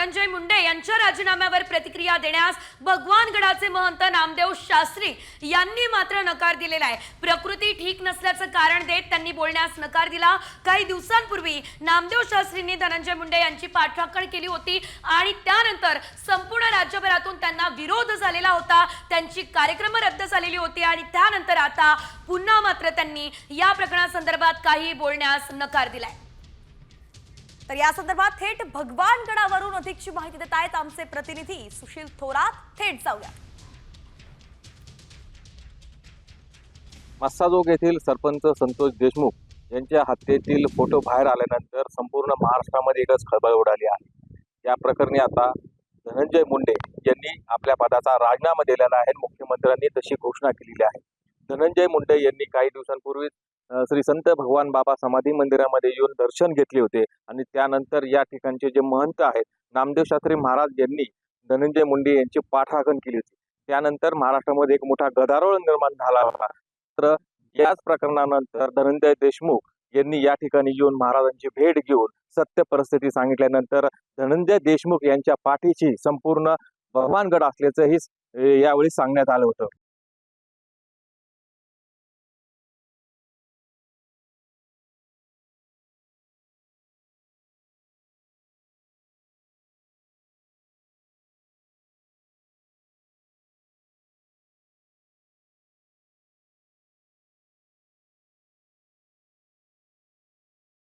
धनंजय मुंडे यांच्या राजीनाम्यावर प्रतिक्रिया देण्यास भगवानगडाचे महंत नामदेव शास्त्री यांनी मात्र नकार दिलेला आहे. प्रकृती ठीक नसल्याचं कारण देत त्यांनी बोलण्यास नकार दिला. काही दिवसांपूर्वी नामदेव शास्त्रींनी धनंजय मुंडे यांची पाठराखण केली होती आणि त्यानंतर संपूर्ण राज्यभरातून त्यांना विरोध झालेला होता. त्यांची कार्यक्रम रद्द झालेली होती आणि त्यानंतर आता पुन्हा मात्र त्यांनी या प्रकरणासंदर्भात काही बोलण्यास नकार दिलाय. तर या संदर्भात थेट भगवानगडावरून अधिकची माहिती देत आहेत आमचे प्रतिनिधी सुशील थोरात. थेट जाऊया. मस्साजोग येथील सरपंच संतोष देशमुख यांच्या हत्येतील फोटो बाहेर आल्यानंतर संपूर्ण महाराष्ट्रामध्ये एकच खळबळ उडाली आहे. या प्रकरणी आता धनंजय मुंडे यांनी आपल्या पदाचा राजीनामा दिलेला आहे. मुख्यमंत्र्यांनी तशी घोषणा केलेली आहे. धनंजय मुंडे यांनी काही दिवसांपूर्वीच श्री संत भगवान बाबा समाधी मंदिरामध्ये येऊन दर्शन घेतले होते. आणि त्यानंतर या ठिकाणचे जे महंत आहेत नामदेव शास्त्री महाराज यांनी धनंजय मुंडे यांची पाठराखण केली होती. त्यानंतर महाराष्ट्रामध्ये एक मोठा गदारोळ निर्माण झाला होता. तर याच प्रकरणानंतर धनंजय देशमुख यांनी या ठिकाणी येऊन महाराजांची भेट घेऊन सत्य परिस्थिती सांगितल्यानंतर धनंजय देशमुख यांच्या पाठीची संपूर्ण भगवानगड असल्याचंही यावेळी सांगण्यात आलं होतं.